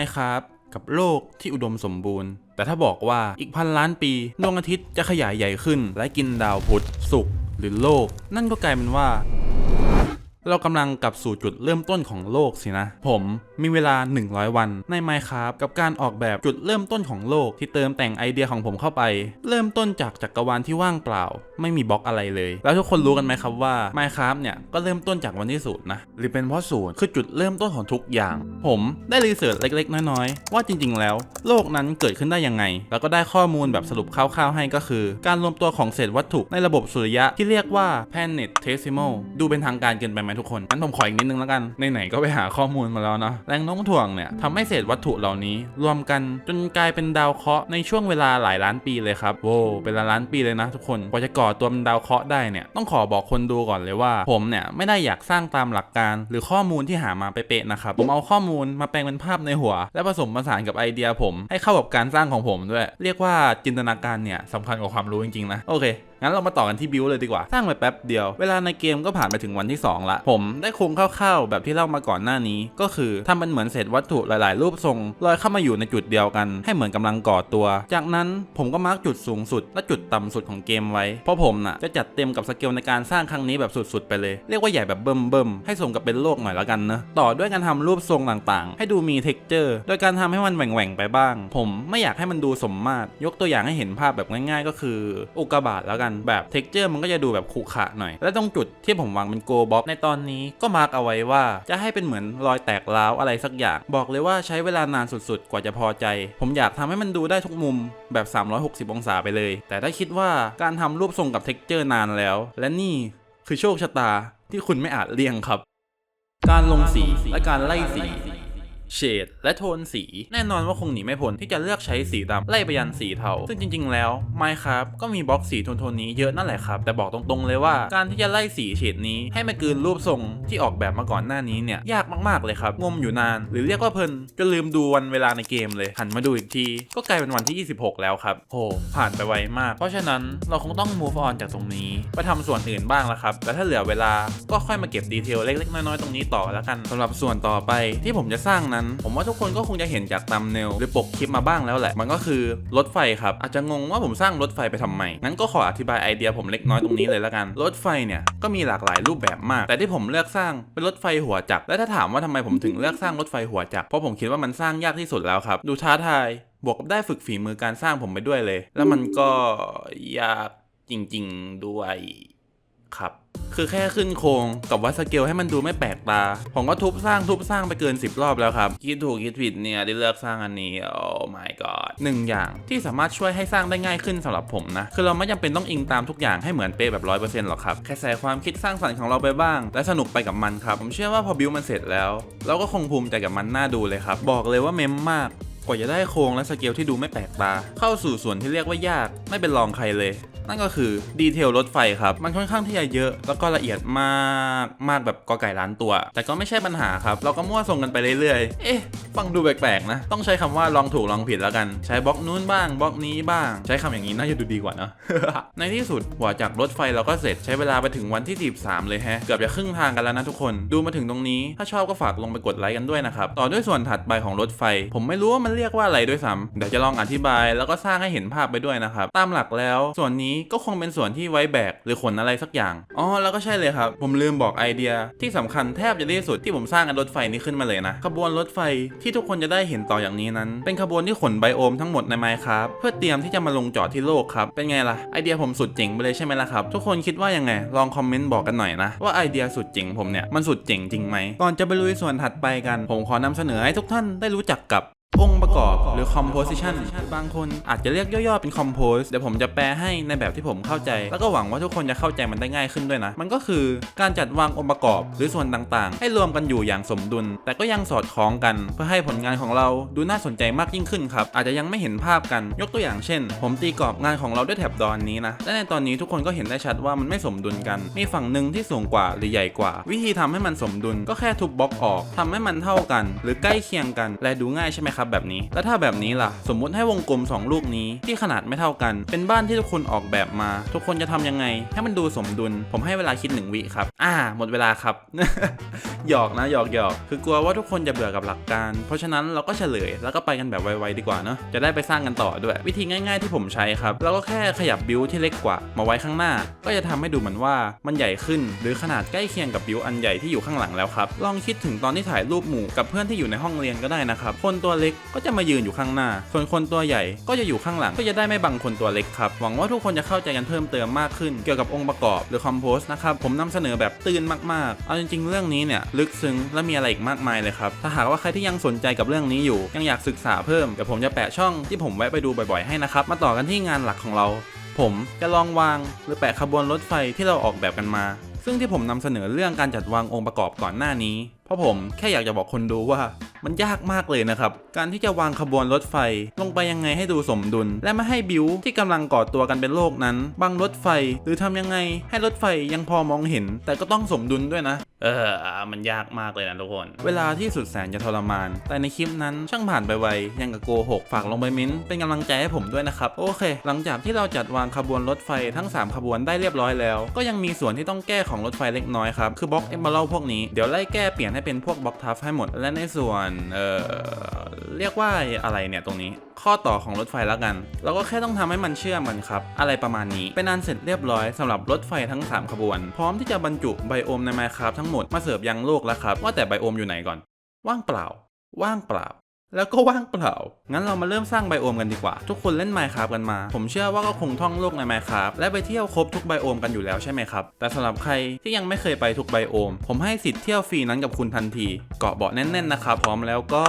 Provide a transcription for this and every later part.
Minecraft กับโลกที่อุดมสมบูรณ์ แต่ถ้าบอกว่าอีกพันล้านปีดวงอาทิตย์จะขยายใหญ่ขึ้น และกินดาวพุธศุกร์หรือโลก นั่นก็กลายเป็นว่า เรากำลังกลับสู่จุดเริ่มต้นของโลกสินะ ผมมีเวลา 100 วันใน Minecraft กับการออกแบบจุดเริ่มต้นของโลกที่เติมแต่งไอเดียของผมเข้าไป เริ่มต้นจากจักรวาลที่ว่างเปล่า ไม่มีบล็อกอะไรเลย แล้วทุกคนรู้กันไหมครับว่า Minecraft เนี่ยก็เริ่มต้นจากวันที่ศูนย์นะหรือเป็นเพราะศูนย์คือจุดเริ่มต้นของทุกอย่าง ผมได้รีเสิร์ชเล็ก ๆ น้อยๆว่าจริง ๆ แล้ว โลกนั้นเกิดขึ้นได้ยังไง แล้วก็ได้ข้อมูลแบบสรุปคร่าวๆให้ก็คือ การรวมตัวของเศษวัตถุในระบบสุริยะที่เรียกว่า planetesimal ดูเป็นทางการเกินไปไหมทุกคนงั้นผมขออีกนิดนึงแล้วกันในไหนก็ไปหาข้อมูลมาแล้วเนาะแรงโน้มถ่วงเนี่ยทำให้เศษวัตถุเหล่านี้ รวมกันจนกลายเป็นดาวเคราะห์ในช่วงเวลาหลายล้านปีเลยครับโว้เป็นล้านล้านปีเลยนะทุกคนกว่าจะก่อตัวเป็นดาวเคราะห์ได้เนี่ยต้องขอบอกคนดูก่อนเลยว่า ผมเนี่ยไม่ได้อยากสร้างตามหลักการ หรือข้อมูลที่หามาเป๊ะๆนะครับผมเอาข้อมูลมาแปลงเป็นภาพในหัว และผสมผสานกับไอเดียผม ให้เข้ากับการสร้างของผมด้วย เรียกว่าจินตนาการเนี่ยสำคัญกว่าความรู้จริงๆนะโอเค งั้นเรามาต่อกันที่บิวเลยดีกว่า สร้างไปแป๊บเดียว เวลาในเกมก็ผ่านไปถึงวันที่ 2 ละ ผมได้คงคร่าวๆแบบที่เล่ามาก่อนหน้านี้ ก็คือทำเป็นเหมือนเศษวัตถุหลายๆ รูปทรงลอยเข้ามาอยู่ในจุดเดียวกัน ให้เหมือนกำลังก่อตัว จากนั้นผมก็มาร์กจุดสูงสุด และจุดต่ำสุดของเกมไว้ เพราะผมน่ะจะจัดเต็มกับสเกลในการสร้างครั้งนี้แบบสุดๆไปเลย เรียกว่าใหญ่แบบเบิ่มๆให้สมกับเป็นโลกหน่อยล้วกันนะต่อด้วยการทำรูปทรงต่างๆ ให้ดูมีเท็กเจอร์ โดยการทำให้มันแหว่งๆไปบ้าง ผมไม่อยากให้มันดูสมมาตรยกตัวอย่างให้เห็นภาพแบบง่าย ๆ ก็คืออุกกาบาตแล้วกันแบบเท็กเจอร์มันก็จะดูแบบขรุขระหน่อย และตรงจุดที่ผมวางเป็นโกบ็อกในตอนนี้ก็มาร์กเอาไว้ว่าจะให้เป็นเหมือนรอยแตกร้าวอะไรสักอย่าง บอกเลยว่าใช้เวลานานสุดๆ กว่าจะพอใจ ผมอยากทำให้มันดูได้ทุกมุมแบบ 360 องศาไปเลย แต่ถ้าคิดว่าการทำรูปทรงกับเท็กเจอร์นานแล้ว และนี่คือโชคชะตาที่คุณไม่อาจเลี่ยงครับ การลงสีและการไล่สี เฉดและโทนสี แน่นอนว่าคงหนีไม่พ้นที่จะเลือกใช้สีดำไล่ไปยันสีเทาซึ่งจริง ๆ แล้ว Minecraft ก็มีบล็อกสีโทนๆนี้เยอะนั่นแหละครับ แต่บอกตรงๆเลยว่าการที่จะไล่สีเฉดนี้ให้มันกืนรูปทรงที่ออกแบบมาก่อนหน้านี้เนี่ยยากมากๆเลยครับงมอยู่นาน หรือเรียกว่าเพลินจนลืมดูวันเวลาในเกมเลยหันมาดูอีกที ก็กลายเป็นวันที่ 26 แล้วครับโหผ่านไปไวมาก เพราะฉะนั้นเราคงต้อง move on จากตรงนี้ไปทำส่วนอื่นบ้างแล้วครับแต่ถ้าเหลือเวลาก็ค่อยมาเก็บดีเทลเล็กๆน้อยๆตรงนี้ต่อแล้วกันสำหรับส่วนต่อไปที่ผมจะสร้างนั้น ผมว่าทุกคนก็คงจะเห็นจากตามเนลหรือปกคลิปมาบ้างแล้วแหละ มันก็คือรถไฟครับ อาจจะงงว่าผมสร้างรถไฟไปทำไม งั้นก็ขออธิบายไอเดียผมเล็กน้อยตรงนี้เลยล้วกัน รถไฟเนี่ยก็มีหลากหลายรูปแบบมาก แต่ที่ผมเลือกสร้างเป็นรถไฟหัวจักร และถ้าถามว่าทำไมผมถึงเลือกสร้างรถไฟหัวจักร เพราะผมคิดว่ามันสร้างยากที่สุดแล้วครับ ดูท้าทาย บวกกับได้ฝึกฝีมือการสร้างผมไปด้วยเลย แล้วมันก็ยากจริง ๆด้วยครับ คือแค่ขึ้นโครงกับวัดสเกลให้มันดูไม่แปลกตา ผมก็ทุบสร้างทุบสร้างไปเกิน 10 รอบแล้วครับ คิดถูกคิดผิดเนี่ยที่เลือกสร้างอันนี้ โอ้ my god หนึ่งอย่างที่สามารถช่วยให้สร้างได้ง่ายขึ้นสำหรับผมนะ คือเราไม่จำเป็นต้องอิงตามทุกอย่างให้เหมือนเป๊ะแบบร้อยเปอร์เซ็นต์หรอกครับ แค่ใส่ความคิดสร้างสรรค์ของเราไปบ้าง และสนุกไปกับมันครับ ผมเชื่อว่าพอบิวมันเสร็จแล้ว เราก็คงภูมิใจกับมันน่าดูเลยครับ บอกเลยว่าเมมมากกว่าจะได้โครงและสเกลที่ดูไม่แปลกตา เข้าสู่ส่วนที่เรียกว่ายาก ไม่เป็นรองใครเลย นั่นก็คือดีเทลรถไฟครับ มันค่อนข้างที่จะเยอะ แล้วก็ละเอียดมากมากแบบกอไก่ล้านตัว แต่ก็ไม่ใช่ปัญหาครับ เราก็มั่วทรงกันไปเรื่อยๆ เอ๊ะ ฟังดูแปลกๆนะ ต้องใช้คำว่าลองถูกลองผิดแล้วกัน ใช้บล็อกนู้นบ้างบล็อกนี้บ้าง ใช้คำอย่างนี้น่าจะดูดีกว่านะในที่สุดหัวจากรถไฟเราก็เสร็จใช้เวลาไปถึงวันที่ 13 เลยแฮะ เกือบจะครึ่งทางกันแล้วนะทุกคน ดูมาถึงตรงนี้ ถ้าชอบก็ฝากลงไปกดไลค์กันด้วยนะครับ ต่อด้วยส่วนถัดไปของรถไฟ ผมไม่รู้ว่ามันเรียกว่าอะไรด้วยซ้ำเดี๋ยวจะลองอธิบายแล้วก็สร้างให้เห็นภาพไปด้วยนะครับ ตามหลักแล้วส่วนนี้ก็คงเป็นส่วนที่ไว้แบกหรือขนอะไรสักอย่าง อ๋อ แล้วก็ใช่เลยครับ ผมลืมบอกไอเดียที่สำคัญแทบจะที่สุดที่ผมสร้างรถไฟนี้ขึ้นมาเลยนะ ขบวนรถไฟที่ทุกคนจะได้เห็นต่ออย่างนี้นั้น เป็นขบวนที่ขนไบโอมทั้งหมดในไมค์ครับเพื่อเตรียมที่จะมาลงจอดที่โลกครับ เป็นไงล่ะ ไอเดียผมสุดเจ๋งไปเลยใช่ไหมล่ะครับ ทุกคนคิดว่ายังไง ลองคอมเมนต์บอกกันหน่อยนะ ว่าไอเดียสุดเจ๋งผมเนี่ยมันสุดเจ๋งจริงไหม ก่อนจะไปลุยส่วนถัดไปกัน ผมขอนำเสนอให้ทุกท่านได้รู้จักกับ องค์ประกอบหรือ composition บางคนอาจจะเรียกย่อๆเป็น compose เดี๋ยวผมจะแปลให้ในแบบที่ผมเข้าใจ แล้วก็หวังว่าทุกคนจะเข้าใจมันได้ง่ายขึ้นด้วยนะ มันก็คือการจัดวางองค์ประกอบหรือส่วนต่างๆ ให้รวมกันอยู่อย่างสมดุล แต่ก็ยังสอดคล้องกัน เพื่อให้ผลงานของเราดูน่าสนใจมากยิ่งขึ้นครับ อาจจะยังไม่เห็นภาพกัน ยกตัวอย่างเช่น ผมตีกรอบงานของเราด้วยแถบดอนนี้นะและในตอนนี้ทุกคนก็เห็นได้ชัดว่ามันไม่สมดุลกัน มีฝั่งหนึ่งที่สูงกว่าหรือใหญ่กว่า วิธีทำให้มันสมดุลก็แค่ทุบบล็อกออกทำให้มันเท่ากัน หรือใกล้เคียงกัน และดูง่ายใช่ไหมครับครับแบบนี้ แล้วถ้าแบบนี้ล่ะ สมมุติให้วงกลม 2 ลูกนี้ที่ขนาดไม่เท่ากัน เป็นบ้านที่ทุกคนออกแบบมา ทุกคนจะทำยังไง ให้มันดูสมดุล ผมให้เวลาคิดหนึ่งวิครับ อ่า หมดเวลาครับ หยอกนะหยอกหยอกคือกลัวว่าทุกคนจะเบื่อกับหลักการ เพราะฉะนั้นเราก็เฉลย แล้วก็ไปกันแบบไวๆดีกว่าเนาะจะได้ไปสร้างกันต่อด้วย วิธีง่าย ๆที่ผมใช้ครับเราก็แค่ขยับบิวที่เล็กกว่า มาไว้ข้างหน้า ก็จะทำให้ดูเหมือนว่ามันใหญ่ขึ้น หรือขนาดใกล้เคียงกับบิวอันใหญ่ที่อยู่ข้างหลังแล้วครับลองคิดถึงตอนที่ถ่ายรูปหมู่กับเพื่อนที่อยู่ในห้องเรียนก็ได้นะครับคนตัวเล็กก็จะมายืนอยู่ข้างหน้า ส่วนคนตัวใหญ่ก็จะอยู่ข้างหลังก็จะได้ไม่บังคนตัวเล็กครับ หวังว่าทุกคนจะเข้าใจกันเพิ่มเติมมากขึ้นเกี่ยวกับองค์ประกอบหรือคอมโพสนะครับ ผมนำเสนอแบบตื่นมากๆ เอาจริงๆ เรื่องนี้เนี่ยลึกซึ้งและมีอะไรอีกมากมายเลยครับ ถ้าหากว่าใครที่ยังสนใจกับเรื่องนี้อยู่ ยังอยากศึกษาเพิ่มเดี๋ยวผมจะแปะช่องที่ผมแวะไปดูบ่อยๆให้นะครับ มาต่อกันที่งานหลักของเรา ผมจะลองวางหรือแปะขบวนรถไฟที่เราออกแบบกันมาซึ่งที่ผมนำเสนอเรื่องการจัดวางองค์ประกอบก่อนหน้านี้ เพราะผมแค่อยากจะบอกคนดูว่า มันยากมากเลยนะครับ การที่จะวางขบวนรถไฟลงไปยังไงให้ดูสมดุล และไม่ให้บิวที่กำลังก่อตัวกันเป็นโลกนั้นบังรถไฟ หรือทำยังไงให้รถไฟยังพอมองเห็น แต่ก็ต้องสมดุลด้วยนะ เออ มันยากมากเลยนะทุกคน เวลาที่สุดแสนจะทรมาน แต่ในคลิปนั้นช่างผ่านไปไว ยังกับโกหก ฝากลงไปมิ้น เป็นกำลังใจให้ผมด้วยนะครับ โอเค หลังจากที่เราจัดวางขบวนรถไฟทั้ง 3 ขบวนได้เรียบร้อยแล้ว ก็ยังมีส่วนที่ต้องแก้ของรถไฟเล็กน้อยครับ คือบล็อกเอมเบลพวกนี้ เดี๋ยวไล่แก้เปลี่ยนให้เป็นพวกบล็อกทัฟให้หมด และในส่วน เอ่อ เรียกว่าอะไรเนี่ยตรงนี้ข้อต่อของรถไฟแล้วกัน เราก็แค่ต้องทำให้มันเชื่อมกันครับ อะไรประมาณนี้ เป็นอันเสร็จเรียบร้อยสำหรับรถไฟทั้ง 3 ขบวน พร้อมที่จะบรรจุไบโอมใน Minecraft ทั้งหมดมาเสิร์ฟยังโลกแล้วครับ ว่าแต่ไบโอมอยู่ไหนก่อน ว่างเปล่า ว่างเปล่า แล้วก็ว่างเปล่า งั้นเรามาเริ่มสร้างไบโอมกันดีกว่า ทุกคนเล่น Minecraft กันมา ผมเชื่อว่าก็คงท่องโลกใน Minecraft และไปเที่ยวครบทุกไบโอมกันอยู่แล้วใช่ไหมครับ แต่สำหรับใครที่ยังไม่เคยไปทุกไบโอม ผมให้สิทธิ์เที่ยวฟรีนั้นกับคุณทันที เกาะเบาะแน่นๆนะครับ พร้อมแล้วก็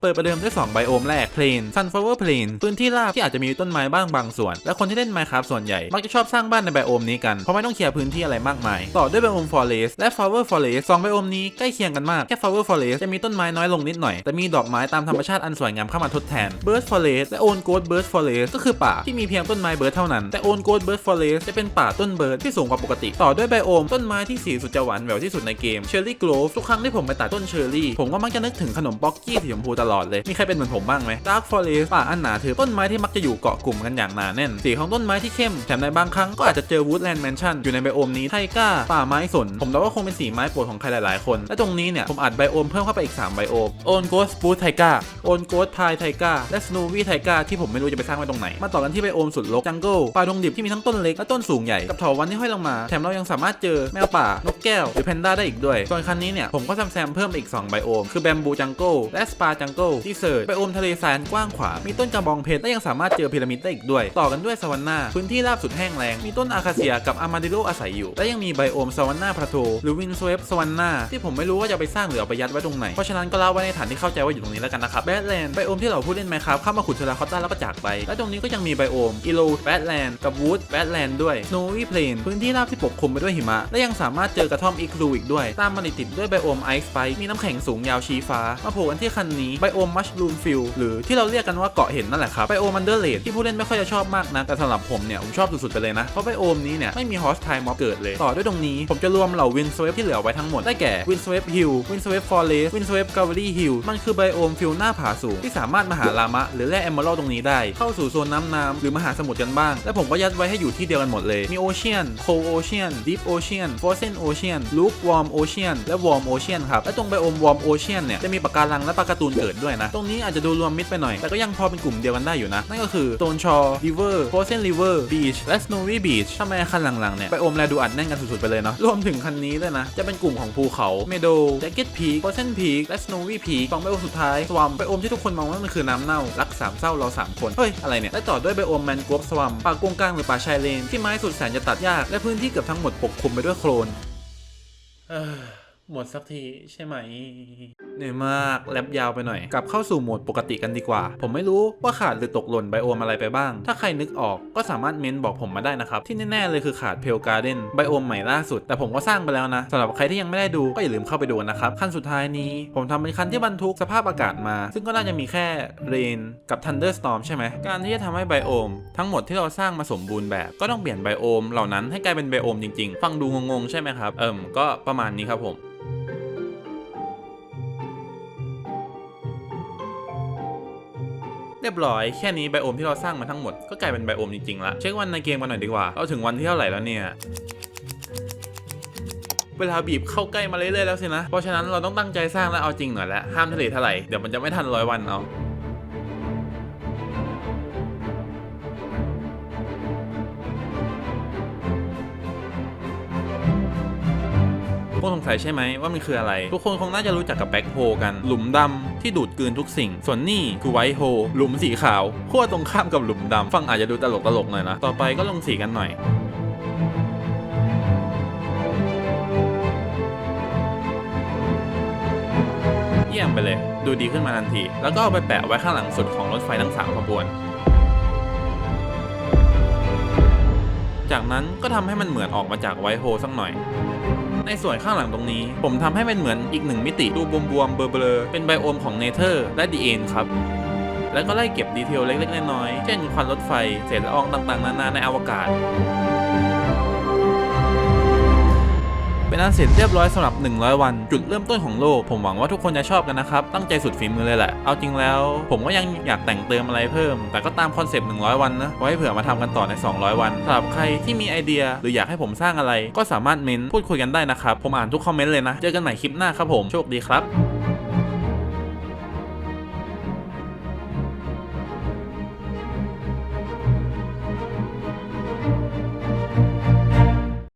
เปิดประเดิมด้วย 2 ไบโอมแรก Plain Sunflower Plain พื้นที่ราบที่อาจจะมีต้นไม้บ้างบางส่วน และคนที่เล่น Minecraft ส่วนใหญ่ มักจะชอบสร้างบ้านในไบโอมนี้กันเพราะไม่ต้องเคลียร์พื้นที่อะไรมากมาย ต่อด้วยไบโอม Forest และ Flower Forest สองไบโอมนี้ใกล้เคียงกันมากแค่ Flower Forest จะมีต้นไม้น้อยลงนิดหน่อยแต่มีดอกอกไม้ตามธรรมชาติอันสวยงามเข้ามาทดแทน Bird Forest และ Own Goat Bird Forest ก็คือป่าที่มีเพียงต้นไม้เบิร์ดเท่านั้น แต่ Own Goat Bird Forest จะเป็นป่าต้นเบิร์ดที่สูงกว่าปกติ ต่อด้วยไบโอมต้นไม้ที่สีสุดจะหวานแหววที่สุดในเกม Cherry Grove ทุกครั้งที่ผมไปตัดต้นเชอร์รี่ผมก็มักจะนึกถึงขนมป๊อกกี้สีชมพูตลอดเลย มีใครเป็นเหมือนผมบ้างไหม Dark Forest ป่าอันหนาถือต้นไม้ที่มักจะอยู่เกาะกลุ่มกันอย่างหนาแน่น สีของต้นไม้ที่เข้มแถมในบางครั้งก็อาจจะเจอ Woodland Mansion อยู่ในไบโอมนี้ไทก้าป่าไม้สนผมเดาว่าคงเป็นสีไม้โปรดของใครหลาย ๆ คน และตรงนี้เนี่ยผมอัดไบโอมเพิ่มเข้าไปอีก3ไบโอมโอนโกสปูทไทก้าโอนโกสพายไทก้าและสโนวี่ไทก้าที่ผมไม่รู้จะไปสร้างไว้ตรงไหน มาต่อกันที่ไบโอมสุดรกจังเกิลป่าดงดิบที่มีทั้งต้นเล็กและต้นสูงใหญ่กับเถาวัลย์ที่ห้อยลงมา แถมเรายังสามารถเจอแมวป่านกแก้วหรือแพนด้าได้อีกด้วยส่วนคันนี้เนี่ยผมก็แซมแซมเพิ่มอีก2ไบโอมคือแบมบูจังเกิลและสปาจังเกิลที่เสิร์ชไบโอมทะเลทรายอันกว้างขวางมีต้นกระบองเพชรและยังสามารถเจอพีระมิดได้อีกด้วย ต่อกันด้วยสวรรค์นาพื้นที่ราบสุดแห้งแล้งมีต้นอาคาเซียกับอามาดิโลอาศัยอยู่ และยังมีไบโอมสวรรค์นาพาโตหรือวินสเวฟสวรรค์นาที่ผมไม่รู้ว่าจะไปสร้างหรือเอาไปยัดไว้ตรงไหนเพราะฉะนั้นก็เล่าไว้ในฐานที่เข้าใจว่าอยู่ตรงนี้แล้วกันนะครับแบทแลนด์ไบโอมที่เราผู้เล่นไหมครับเข้ามาขุดเทอราคอตตาแล้วก็จากไป และตรงนี้ก็ยังมีไบโอมอีโลแบทแลนด์กับวูดแบทแลนด์ด้วยโนวี่เพลนพื้นที่ราบที่ปกคลุมไปด้วยหิมะ และยังสามารถเจอกระท่อมอีกรูอีกด้วย ตามมาติดด้วยไบโอมไอซ์ไฟมีน้ำแข็งสูงยาวชี้ฟ้า มาโผล่กันที่คันนี้ไบโอมมัชลูมฟิลหรือที่เราเรียกกันว่าเกาะเห็นนั่นแหละครับไบโอมันเดอร์เลดที่ผู้เล่นไม่ค่อยจะชอบมากนะแต่สำหรับผมเนี่ยผมชอบสุดๆไปเลยนะเพราะไบโอมนี้เนี่ยไม่มีฮอสไทม์ม็อบเกิดเลยต่อด้วยตรงนี้ผมจะรวมเหล่าวินสเวฟที่เหลือไว้ทั้งหมดได้แก่วินสเวฟฮิลวินสเวฟฟอเรสวินสเวฟกาเวลี่ฮิลมันคือไบโโอมฟิลหน้าผาสูง ที่สามารถมาหาลามะ หรือแร่เอมเมอรัลตรงนี้ได้ เข้าสู่โซนน้ำน้ำหรือมหาสมุทรกันบ้าง และผมก็ยัดไว้ให้อยู่ที่เดียวกันหมดเลย มีโอเชียนโคโอเชียนดีฟโอเชียนฟอร์เซนโอเชียนลูกวอร์มโอเชียนและวอร์มโอเชียนครับ และตรงไบโอมวอร์มโอเชียนเนี่ยจะมีปะการังและปลาการ์ตูนเกิดด้วยนะ ตรงนี้อาจจะดูรวมมิดไปหน่อย แต่ก็ยังพอเป็นกลุ่มเดียวกันได้อยู่นะ นั่นก็คือโตนชอริเวอร์โฟเซนริเวอร์บีชและสโนวี่บีชทำไมคันหลังๆเนี่ยไบโอมแลดูอัดแน่นกันสุดๆไปเลยเนาะรวมถึงคันนี้ด้วยนะจะเป็นกลุ่มของภูเขาเมโดแจ็คเก็ตพีคโฟเซนพีคและสโนวี่พีคสองไบโอมสุดท้ายสวัมไบโอมที่ทุกคนมองว่ามันคือน้ำเน่ารักสามเศร้าเราสามคนเฮ้ยอะไรเนี่ยและต่อด้วยไบโอมแมนกรฟสวัมป่ากงกลางหรือป่าชายเลนที่ไม้สุดแสนจะตัดยากและพื้นที่เกือบทั้งหมดปกคลุมไปด้วยโคลนหมดสักทีใช่ไหม เหนื่อยมากแลบยาวไปหน่อย กลับเข้าสู่โหมดปกติกันดีกว่า ผมไม่รู้ว่าขาดหรือตกหล่นไบโอมอะไรไปบ้าง ถ้าใครนึกออกก็สามารถเม้นบอกผมมาได้นะครับ ที่แน่ๆเลยคือขาดเพลการ์เด้นไบโอมใหม่ล่าสุด แต่ผมก็สร้างไปแล้วนะสำหรับใครที่ยังไม่ได้ดูก็อย่าลืมเข้าไปดูนะครับขั้นสุดท้ายนี้ ผมทำเป็นคันที่บรรทุกสภาพอากาศมา ซึ่งก็น่าจะมีแค่เรนกับ Thunderstorm ใช่ไหมการที่จะทำให้ไบโอมทั้งหมดที่เราสร้างมาสมบูรณ์แบบก็ต้องเปลี่ยนไบโอมเหล่านั้นให้กลายเป็นไบโอมจริงๆ ฟังดูงงๆใช่ไหมครับเอิมก็ประมาณนี้ครับผม เรียบร้อยแค่นี้ไบโอมที่เราสร้างมาทั้งหมดก็กลายเป็นไบโอมจริงๆละเช็ควันในเกมกันหน่อยดีกว่าเราถึงวันที่เท่าไหร่แล้วเนี่ยเวลาบีบเข้าใกล้มาเรื่อยๆแล้วสินะ เพราะฉะนั้นเราต้องตั้งใจสร้างและเอาจริงหน่อยแล้วห้ามทะเลทลายเดี๋ยวมันจะไม่ทันร้อยวันเอาพวกสงสัยใช่ไหมว่ามันคืออะไร ทุกคนคงน่าจะรู้จักกับแบ็คโฮกัน หลุมดำ ที่ดูดกลืนทุกสิ่ง ส่วนนี่คือไวท์โฮหลุมสีขาวขั้วตรงข้ามกับหลุมดำฟังอาจจะดูตลกตลกๆหน่อยนะ ต่อไปก็ลงสีกันหน่อยเยี่ยมไปเลย ดูดีขึ้นมาทันที แล้วก็เอาไปแปะไว้ข้างหลังสุดของรถไฟทั้งสามขบวน จากนั้นก็ทำให้มันเหมือนออกมาจากไวท์โฮสักหน่อย ในส่วนข้างหลังตรงนี้ ผมทำให้มันเหมือนอีกหนึ่งมิติดูบวมๆเบลอๆเป็นไบโอมของเนเธอร์และดีเอ็นครับแล้วก็ไล่เก็บดีเทลเล็กๆน้อยๆเช่นควันรถไฟเศษละอองต่างๆ นานาในอวกาศ เป็นอันเสร็จเรียบร้อยสำหรับ 100 วัน จุดเริ่มต้นของโลก ผมหวังว่าทุกคนจะชอบกันนะครับ ตั้งใจสุดฝีมือเลยแหละ เอาจริงแล้ว ผมก็ยังอยากแต่งเติมอะไรเพิ่ม แต่ก็ตามคอนเซปต์ 100 วันนะ ไว้เผื่อมาทำกันต่อใน 200 วันสำหรับใครที่มีไอเดีย หรืออยากให้ผมสร้างอะไร ก็สามารถเม้นพูดคุยกันได้นะครับ ผมอ่านทุกคอมเมนต์เลยนะ เจอกันใหม่คลิปหน้าครับผม โชคดีครับ